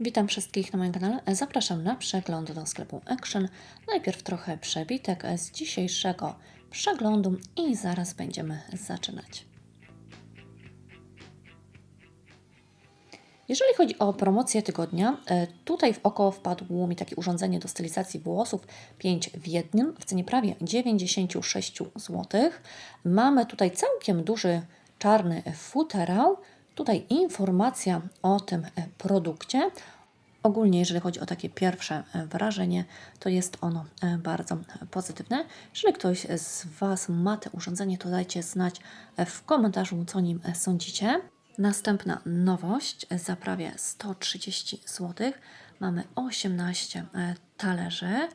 Witam wszystkich na moim kanale. Zapraszam na przegląd do sklepu Action. Najpierw trochę przebitek z dzisiejszego przeglądu i zaraz będziemy zaczynać. Jeżeli chodzi o promocję tygodnia, e, tutaj w oko wpadło mi takie urządzenie do stylizacji włosów 5 w jednym w cenie prawie 96 zł. Mamy tutaj całkiem duży czarny futerał. Tutaj informacja o tym e, produkcie. Ogólnie, jeżeli chodzi o takie pierwsze e, wrażenie, to jest ono e, bardzo pozytywne. Jeżeli ktoś z Was ma te urządzenie, to dajcie znać w komentarzu, co nim sądzicie. Następna nowość za prawie 130 zł. Mamy 18 e, talerzy.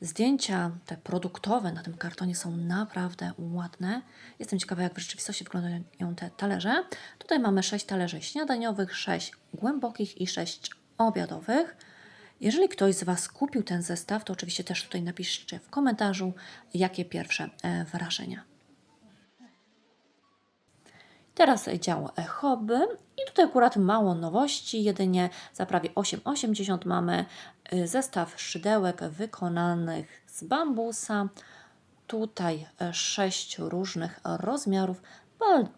Zdjęcia te produktowe na tym kartonie są naprawdę ładne. Jestem ciekawa, jak w rzeczywistości wyglądają te talerze. Tutaj mamy 6 talerzy śniadaniowych, 6 głębokich i 6 obiadowych. Jeżeli ktoś z Was kupił ten zestaw, to oczywiście też tutaj napiszcie w komentarzu, jakie pierwsze e, wrażenia. Teraz dział hobby i tutaj akurat mało nowości, jedynie za prawie 8,80 mamy y, zestaw szydełek wykonanych z bambusa. Tutaj e, sześć różnych rozmiarów.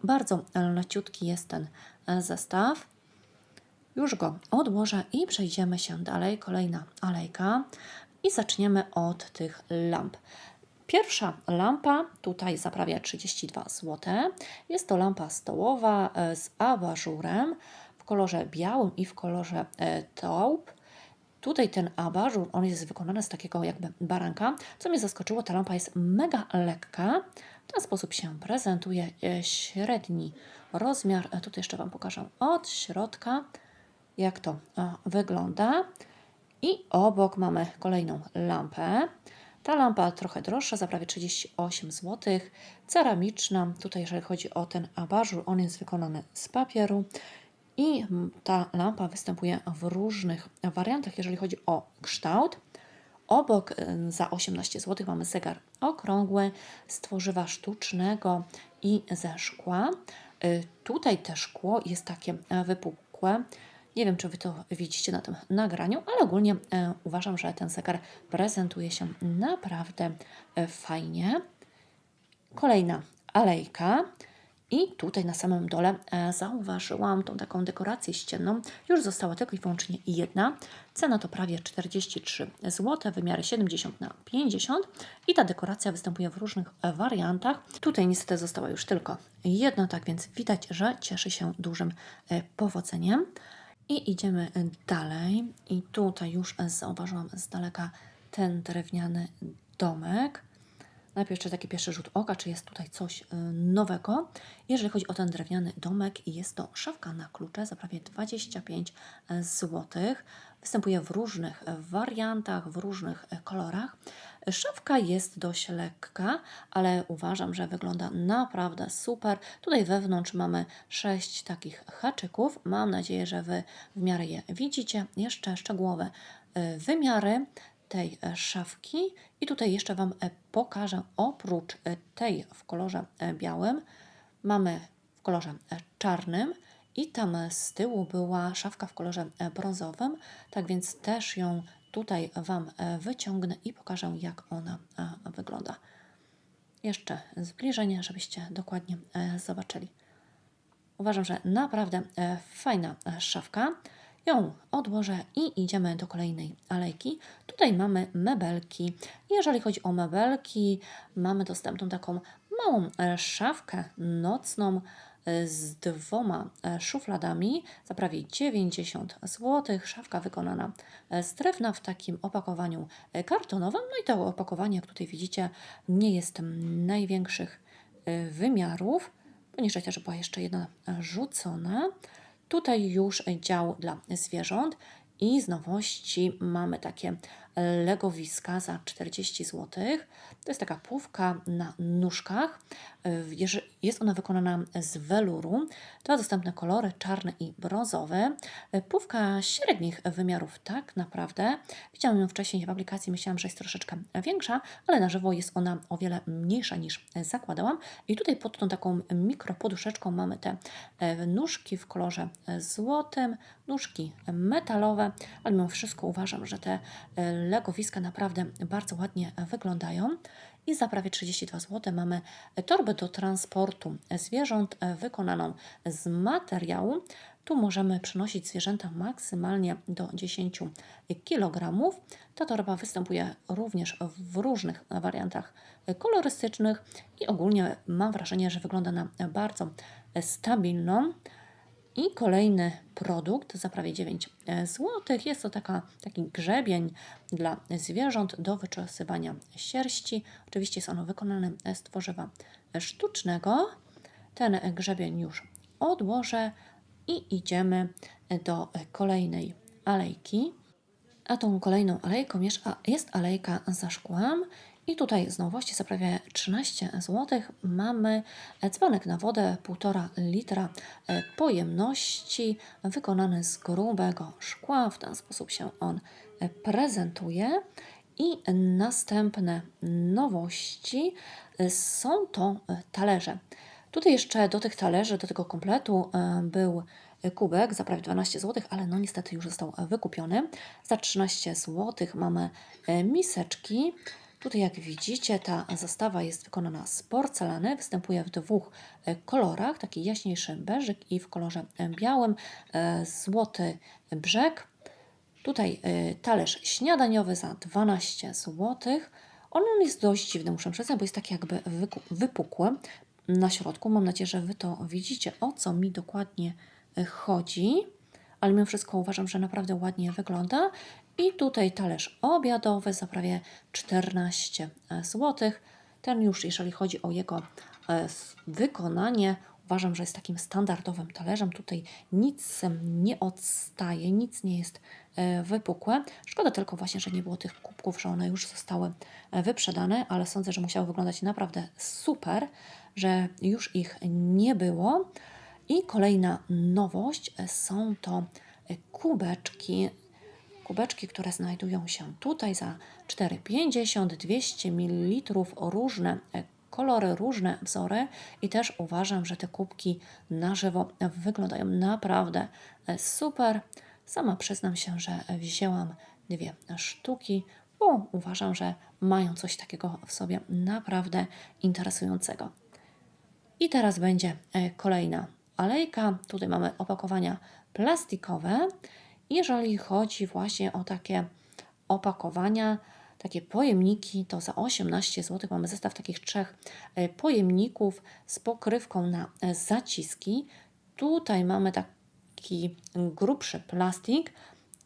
Bardzo leciutki jest ten e, zestaw. Już go odłożę i przejdziemy się dalej. Kolejna alejka i zaczniemy od tych lamp. Pierwsza lampa tutaj zaprawia 32 zł. Jest to lampa stołowa e, z abażurem w kolorze białym i w kolorze e, taupe. Tutaj ten abażur, on jest wykonany z takiego jakby baranka. Co mnie zaskoczyło, ta lampa jest mega lekka. W ten sposób się prezentuje e, średni rozmiar. Tutaj jeszcze Wam pokażę od środka, jak to wygląda. I obok mamy kolejną lampę. Ta lampa trochę droższa, za prawie 38 zł. Ceramiczna. Tutaj, jeżeli chodzi o ten abażur, on jest wykonany z papieru. I ta lampa występuje w różnych wariantach, jeżeli chodzi o kształt. Obok y, za 18 zł mamy zegar okrągły z tworzywa sztucznego i ze szkła. Y, Tutaj te szkło jest takie e, wypukłe. Nie wiem, czy Wy to widzicie na tym nagraniu, ale ogólnie e, uważam, że ten zegar prezentuje się naprawdę e, fajnie. Kolejna alejka. I tutaj na samym dole e, zauważyłam tą taką dekorację ścienną. Już została tylko i wyłącznie jedna. Cena to prawie 43 zł, wymiary 70 na 50 i ta dekoracja występuje w różnych wariantach. Tutaj niestety została już tylko jedna, tak więc widać, że cieszy się dużym powodzeniem. I idziemy dalej. I tutaj już zauważyłam z daleka ten drewniany domek. Najpierw jeszcze taki pierwszy rzut oka, czy jest tutaj coś y, nowego. Jeżeli chodzi o ten drewniany domek, jest to szafka na klucze za prawie 25 zł. Występuje w różnych wariantach, w różnych e, kolorach. Szafka jest dość lekka, ale uważam, że wygląda naprawdę super. Tutaj wewnątrz mamy sześć takich haczyków. Mam nadzieję, że Wy w miarę je widzicie. Jeszcze szczegółowe y, wymiary tej e, szafki i tutaj jeszcze Wam e, pokażę oprócz e, tej w kolorze e, białym mamy w kolorze e, czarnym i tam z tyłu była szafka w kolorze e, brązowym, tak więc też ją tutaj Wam e, wyciągnę i pokażę jak ona e, wygląda. Jeszcze zbliżenie, żebyście dokładnie zobaczyli. Uważam, że naprawdę fajna szafka. Ją odłożę i idziemy do kolejnej alejki. Tutaj mamy mebelki. Jeżeli chodzi o mebelki, mamy dostępną taką małą szafkę nocną z dwoma e, szufladami za prawie 90 zł. Szafka wykonana e, z drewna w takim opakowaniu e, kartonowym. No i to opakowanie, jak tutaj widzicie, nie jest największych wymiarów. Poniżej też była jeszcze jedna rzucona. Tutaj już dział dla zwierząt i z nowości mamy takie legowiska za 40 zł. To jest taka płówka na nóżkach. Jest ona wykonana z weluru. To dostępne kolory czarny i brązowy. Płówka średnich wymiarów, tak naprawdę. Widziałam ją wcześniej w aplikacji, myślałam, że jest troszeczkę większa, ale na żywo jest ona o wiele mniejsza niż zakładałam. I tutaj pod tą taką mikropoduszeczką mamy te e, nóżki w kolorze złotym, nóżki metalowe, ale mimo wszystko uważam, że te e, legowiska naprawdę bardzo ładnie wyglądają. I za prawie 32 zł mamy torbę do transportu zwierząt e, wykonaną z materiału. Tu możemy przenosić zwierzęta maksymalnie do 10 kg. Ta torba występuje również w różnych wariantach kolorystycznych i ogólnie mam wrażenie, że wygląda na bardzo stabilną. I kolejny produkt za prawie 9 zł. Jest to taka, taki grzebień dla zwierząt do wyczesywania sierści. Oczywiście jest ono wykonane z tworzywa sztucznego. Ten grzebień już odłożę i idziemy do kolejnej alejki. A tą kolejną alejką jest alejka za szkłem. I tutaj z nowości za prawie 13 zł mamy dzbanek na wodę 1,5 litra e, pojemności wykonany z grubego szkła. W ten sposób się on e, prezentuje. I następne nowości e, są to e, talerze. Tutaj jeszcze do tych talerzy, do tego kompletu e, był kubek za prawie 12 zł, ale no niestety już został wykupiony. Za 13 zł mamy e, miseczki. Tutaj jak widzicie ta zestawa jest wykonana z porcelany, występuje w dwóch e, kolorach, taki jaśniejszy beżyk i w kolorze e, białym e, złoty brzeg. Tutaj talerz śniadaniowy za 12 zł. On jest dość dziwny, muszę przyznać, bo jest taki jakby wypukły na środku. Mam nadzieję, że Wy to widzicie, o co mi dokładnie chodzi. Ale mimo wszystko uważam, że naprawdę ładnie wygląda. I tutaj talerz obiadowy za prawie 14 zł. Ten już, jeżeli chodzi o jego e, wykonanie, uważam, że jest takim standardowym talerzem. Tutaj nic nie odstaje, nic nie jest e, wypukłe. Szkoda tylko właśnie, że nie było tych kubków, że one już zostały e, wyprzedane, ale sądzę, że musiały wyglądać naprawdę super, że już ich nie było. I kolejna nowość e, są to e, kubeczki kubeczki, które znajdują się tutaj za 4,50, 200 ml, różne e, kolory, różne wzory i też uważam, że te kubki na żywo wyglądają naprawdę super. Sama przyznam się, że wzięłam dwie sztuki, bo uważam, że mają coś takiego w sobie naprawdę interesującego. I teraz będzie kolejna alejka. Tutaj mamy opakowania plastikowe. Jeżeli chodzi właśnie o takie opakowania, takie pojemniki, to za 18 zł mamy zestaw takich trzech e, pojemników z pokrywką na e, zaciski. Tutaj mamy taki grubszy plastik.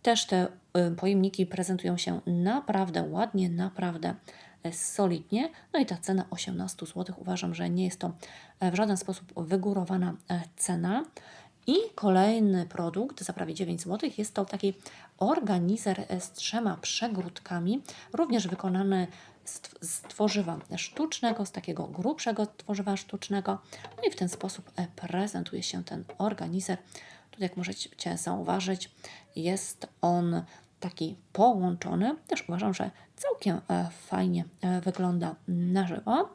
Też te e, pojemniki prezentują się naprawdę ładnie, naprawdę e, solidnie. No i ta cena 18 zł uważam, że nie jest to e, w żaden sposób wygórowana e, cena. I kolejny produkt za prawie 9 zł jest to taki organizer e, z trzema przegródkami, również wykonany z, tw- z tworzywa sztucznego, z takiego grubszego tworzywa sztucznego. No i w ten sposób prezentuje się ten organizer. Tutaj, jak możecie zauważyć, jest on taki połączony. Też uważam, że całkiem e, fajnie e, wygląda na żywo.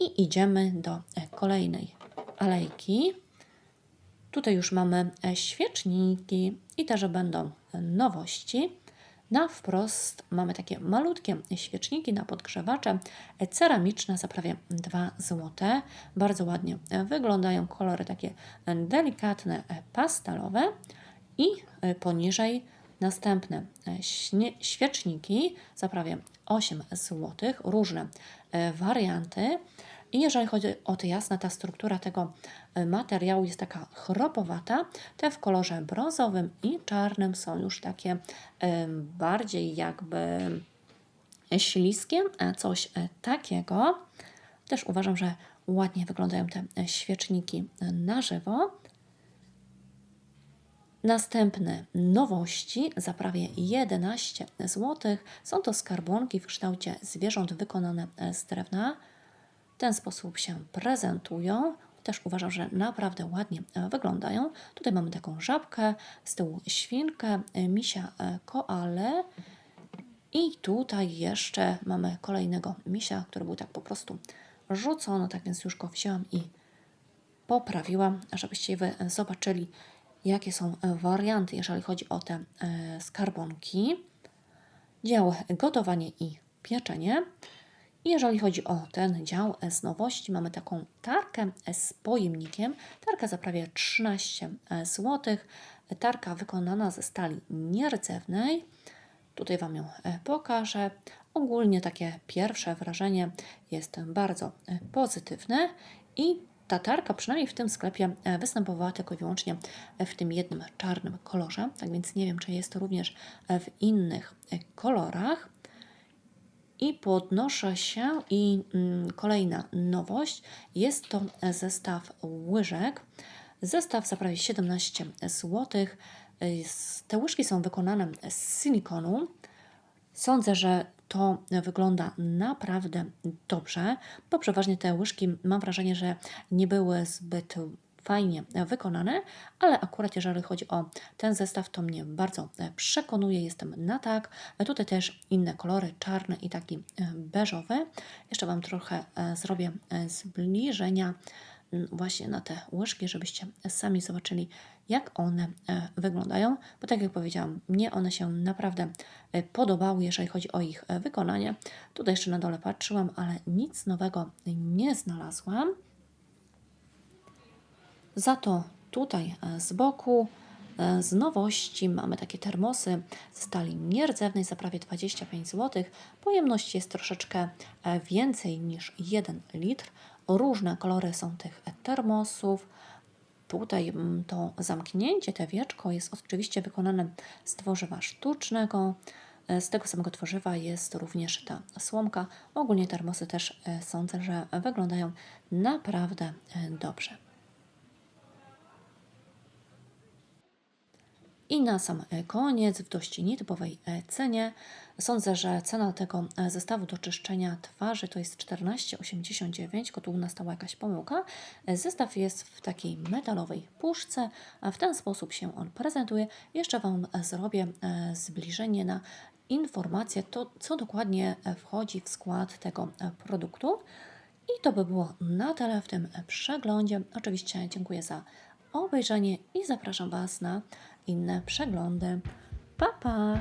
I idziemy do e, kolejnej alejki. Tutaj już mamy świeczniki i też będą nowości. Na wprost mamy takie malutkie świeczniki na podgrzewacze ceramiczne za prawie 2 zł. Bardzo ładnie wyglądają kolory takie delikatne, pastelowe i poniżej następne e, świeczniki za prawie 8 zł. Różne e, warianty. I jeżeli chodzi o te jasne, ta struktura tego e, materiału jest taka chropowata. Te w kolorze brązowym i czarnym są już takie bardziej jakby śliskie, coś takiego. Też uważam, że ładnie wyglądają te świeczniki na żywo. Następne nowości za prawie 11 zł. Są to skarbonki w kształcie zwierząt wykonane z drewna. W ten sposób się prezentują. Też uważam, że naprawdę ładnie e, wyglądają. Tutaj mamy taką żabkę, z tyłu świnkę, e, misia e, koale. I tutaj jeszcze mamy kolejnego misia, który był tak po prostu rzucony, tak więc już go wzięłam i poprawiłam, żebyście wy zobaczyli, jakie są warianty, jeżeli chodzi o te e, skarbonki. Dział gotowanie i pieczenie. I jeżeli chodzi o ten dział z nowości, mamy taką tarkę z pojemnikiem. Tarka za prawie 13 zł. Tarka wykonana ze stali nierdzewnej. Tutaj Wam ją e, pokażę. Ogólnie takie pierwsze wrażenie jest bardzo e, pozytywne i ta tarka, przynajmniej w tym sklepie, e, występowała tylko i wyłącznie w tym jednym czarnym kolorze. Tak więc nie wiem, czy jest to również w innych kolorach. I podnoszę się i mm, kolejna nowość jest to zestaw łyżek. Zestaw za prawie 17 zł. Te łyżki są wykonane z silikonu. Sądzę, że to wygląda naprawdę dobrze, bo przeważnie te łyżki mam wrażenie, że nie były zbyt fajnie wykonane, ale akurat jeżeli chodzi o ten zestaw, to mnie bardzo przekonuje, jestem na tak. Tutaj też inne kolory, czarny i taki beżowy. Jeszcze Wam trochę zrobię zbliżenia właśnie na te łyżki, żebyście sami zobaczyli, jak one wyglądają, bo tak jak powiedziałam, mnie one się naprawdę podobały, jeżeli chodzi o ich wykonanie. Tutaj jeszcze na dole patrzyłam, ale nic nowego nie znalazłam. Za to tutaj e, z boku e, z nowości mamy takie termosy z stali nierdzewnej za prawie 25 zł. Pojemność jest troszeczkę e, więcej niż 1 litr. Różne kolory są tych termosów. Tutaj mm, to zamknięcie, te wieczko jest oczywiście wykonane z tworzywa sztucznego. Z tego samego tworzywa jest również ta słomka. Ogólnie termosy też sądzę, że wyglądają naprawdę dobrze. I na sam e, koniec, w dość nietypowej e, cenie, sądzę, że cena tego e, zestawu do czyszczenia twarzy to jest 14,89, tylko tu nastała jakaś pomyłka. Zestaw jest w takiej metalowej puszce, a w ten sposób się on prezentuje. Jeszcze Wam zrobię zbliżenie na informację, to co dokładnie wchodzi w skład tego produktu. I to by było na tyle w tym przeglądzie. Oczywiście dziękuję za obejrzenie i zapraszam Was na inne przeglądy. Pa, pa!